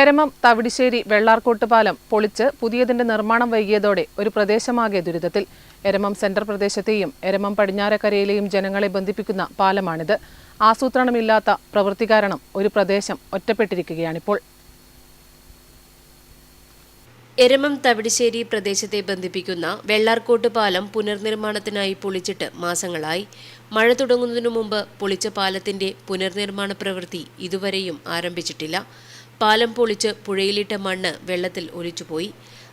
എരമം തവിടിശ്ശേരി വെള്ളാർക്കോട്ട് പാലം പൊളിച്ച് പുതിയതിന്റെ നിർമ്മാണം വൈകിയതോടെ ഒരു പ്രദേശമാകെ ദുരിതത്തിൽ. എരമം സെന്റർ പ്രദേശത്തെയും എരമം പടിഞ്ഞാറക്കരയിലെയും ജനങ്ങളെ ബന്ധിപ്പിക്കുന്ന പാലമാണിത്. ആസൂത്രണമില്ലാത്ത പ്രവൃത്തി കാരണം ഒരു പ്രദേശം ഒറ്റപ്പെട്ടിരിക്കുകയാണിപ്പോൾ. എരമം തവിടിശ്ശേരി പ്രദേശത്തെ ബന്ധിപ്പിക്കുന്ന വെള്ളാർക്കോട്ട് പാലം പുനർനിർമ്മാണത്തിനായി പൊളിച്ചിട്ട് മാസങ്ങളായി. മഴ തുടങ്ങുന്നതിനു മുമ്പ് പൊളിച്ച പാലത്തിന്റെ പുനർനിർമ്മാണ പ്രവൃത്തി ഇതുവരെയും ആരംഭിച്ചിട്ടില്ല. പാലം പൊളിച്ച് പുഴയിലിട്ട മണ്ണ് വെള്ളത്തിൽ ഒലിച്ചുപോയി.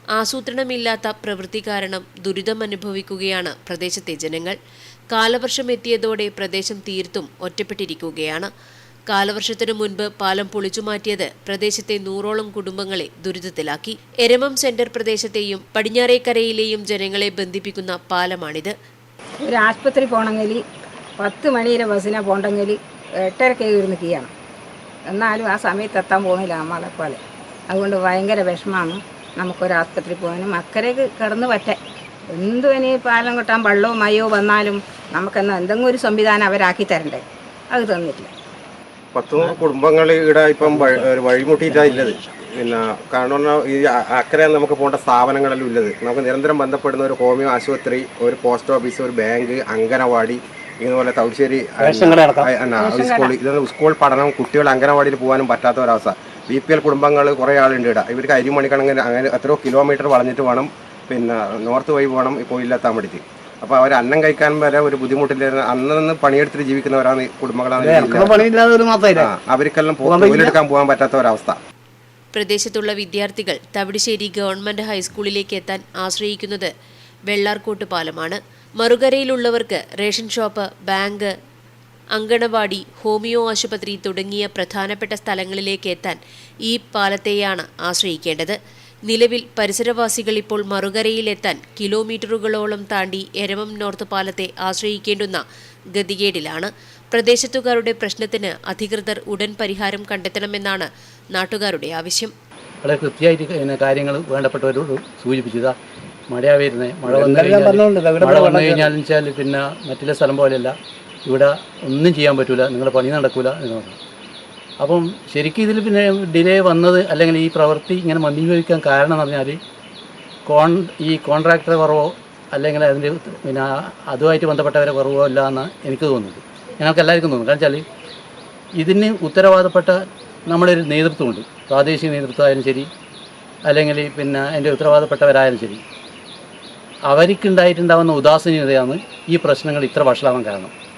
ആസൂത്രണമില്ലാത്ത പ്രവൃത്തി കാരണം ദുരിതമനുഭവിക്കുകയാണ് പ്രദേശത്തെ ജനങ്ങൾ. കാലവർഷം എത്തിയതോടെ പ്രദേശം തീർത്തും ഒറ്റപ്പെട്ടിരിക്കുകയാണ്. കാലവർഷത്തിനു മുൻപ് പാലം പൊളിച്ചുമാറ്റിയത് പ്രദേശത്തെ നൂറോളം കുടുംബങ്ങളെ ദുരിതത്തിലാക്കി. എരമം സെന്റർ പ്രദേശത്തെയും പടിഞ്ഞാറേക്കരയിലെയും ജനങ്ങളെ ബന്ധിപ്പിക്കുന്ന പാലമാണിത്. ഒരു ആശുപത്രി പോകണമെങ്കിൽ പത്ത് മണിയിലെ ബസ്സിനെ പോകണമെങ്കിൽ എട്ടരക്ക് ഇരുന്ന് കീയണം എന്നാലും ആ സമയത്ത് എത്താൻ പോകുന്നില്ല നമ്മളെ പോലെ. അതുകൊണ്ട് ഭയങ്കര വിഷമമാണ് നമുക്കൊരു ആശുപത്രി പോകാനും. അക്കരയ്ക്ക് കിടന്ന് പറ്റേ. എന്തു ഇനി പാലം കൊട്ടാൻ വള്ളവും മയോ വന്നാലും നമുക്കെന്നാ എന്തെങ്കിലും ഒരു സംവിധാനം അവരാക്കി തരണ്ടേ? അത് തന്നിട്ടില്ല പത്ത് കുടുംബങ്ങൾ ഇവിടെ ഇപ്പം വഴി- ഒരു വഴിമുട്ടിയിട്ടാണ് ഇല്ലത്. പിന്നെ കാരണം പറഞ്ഞാൽ ഈ അക്കരെ നമുക്ക് പോകേണ്ട സ്ഥാപനങ്ങളെല്ലാം ഉള്ളത്. നമുക്ക് നിരന്തരം ബന്ധപ്പെടുന്ന ഒരു ഹോമിയോ ആശുപത്രി ഒരു പോസ്റ്റ് ഓഫീസ് ഒരു ബാങ്ക് അംഗനവാടി ഇതുപോലെ തൗശ്ശേരി സ്കൂൾ പഠനം കുട്ടികൾ അംഗനവാടിയിൽ പോകാനും പറ്റാത്ത ഒരവസ്ഥ. ബി പി എൽ കുടുംബങ്ങൾ കുറേ ആളുണ്ട് ഇവിടെ. ഇവർക്ക് അരിമണിക്കണങ്ങനെ അങ്ങനെ എത്രയോ കിലോമീറ്റർ വളഞ്ഞിട്ട് വേണം പിന്നെ നോർത്ത് വഴി പോകണം ഇപ്പോൾ കോയിലെത്താൻ വേണ്ടിയിട്ട്. അപ്പോൾ അവർ അന്നം കഴിക്കാൻ വരെ ഒരു ബുദ്ധിമുട്ടില്ലായിരുന്നു. അന്ന് നിന്ന് പണിയെടുത്തിട്ട് ജീവിക്കുന്നവരാണ് ഈ കുടുംബങ്ങളാണ് അവർക്കെല്ലാം തൊഴിലെടുക്കാൻ പോകാൻ പറ്റാത്ത ഒരവസ്ഥ. പ്രദേശത്തുള്ള വിദ്യാർത്ഥികൾ തവിടിശ്ശേരി ഗവൺമെന്റ് ഹൈസ്കൂളിലേക്ക് എത്താൻ ആശ്രയിക്കുന്നത് വെള്ളാർക്കോട്ട് പാലമാണ്. മറുകരയിലുള്ളവർക്ക് ration shop bank anganwadi homeo ആശുപത്രി തുടങ്ങിയ പ്രധാനപ്പെട്ട സ്ഥലങ്ങളിലേക്ക് എത്താൻ ഈ പാലത്തെയാണ് ആശ്രയിക്കേണ്ടത്. നിലവിൽ പരിസരവാസികൾ ഇപ്പോൾ മറുകരയിലെത്താൻ കിലോമീറ്ററുകളോളം താണ്ടി എരമം നോർത്ത് പാലത്തെ ആശ്രയിക്കേണ്ടുന്ന ഗതികേടിലാണ്. പ്രദേശത്തുകാരുടെ പ്രശ്നത്തിന് അധികൃതർ ഉടൻ പരിഹാരം കണ്ടെത്തണമെന്നാണ് നാട്ടുകാരുടെ ആവശ്യം. വളരെ കൃത്യമായിട്ട് കാര്യങ്ങൾ വേണ്ടപ്പെട്ടവരോട് സൂചിപ്പിച്ചതാ. മഴയാ വരുന്നത് മഴ വന്നു മഴ വന്നു കഴിഞ്ഞാൽ വെച്ചാൽ പിന്നെ മറ്റുള്ള സ്ഥലം പോലെയല്ല. ഇവിടെ ഒന്നും ചെയ്യാൻ പറ്റൂല. നിങ്ങളുടെ പണി നടക്കൂല എന്ന് പറഞ്ഞു. അപ്പം ശരിക്കും ഇതിൽ പിന്നെ ഡിലേ വന്നത് അല്ലെങ്കിൽ ഈ പ്രവൃത്തി ഇങ്ങനെ മന്ദീഭവിക്കാൻ കാരണം എന്ന് പറഞ്ഞാൽ കോൺ ഈ കോൺട്രാക്ടറെ കുറവോ അല്ലെങ്കിൽ അതിന്റെ പിന്നെ അതുമായിട്ട് ബന്ധപ്പെട്ടവരെ കുറവോ അല്ല എന്ന് എനിക്ക് തോന്നുന്നത്. ഞങ്ങൾക്ക് എല്ലാവർക്കും തോന്നുന്നു. കാരണം വെച്ചാൽ ഇതിന് ഉത്തരവാദപ്പെട്ട ഒരു നേതൃത്വമുണ്ട്. പ്രാദേശിക നേതൃത്വമായാലും ശരി. അല്ലെങ്കിൽ പിന്നെ അതിന്റെ ഉത്തരവാദപ്പെട്ടവരായാലും ശരി. അവർക്കുണ്ടായിട്ടുണ്ടാകുന്ന ഉദാസീനതയാണ് ഈ പ്രശ്നങ്ങൾ ഇത്ര വഷളാവാൻ കാരണം.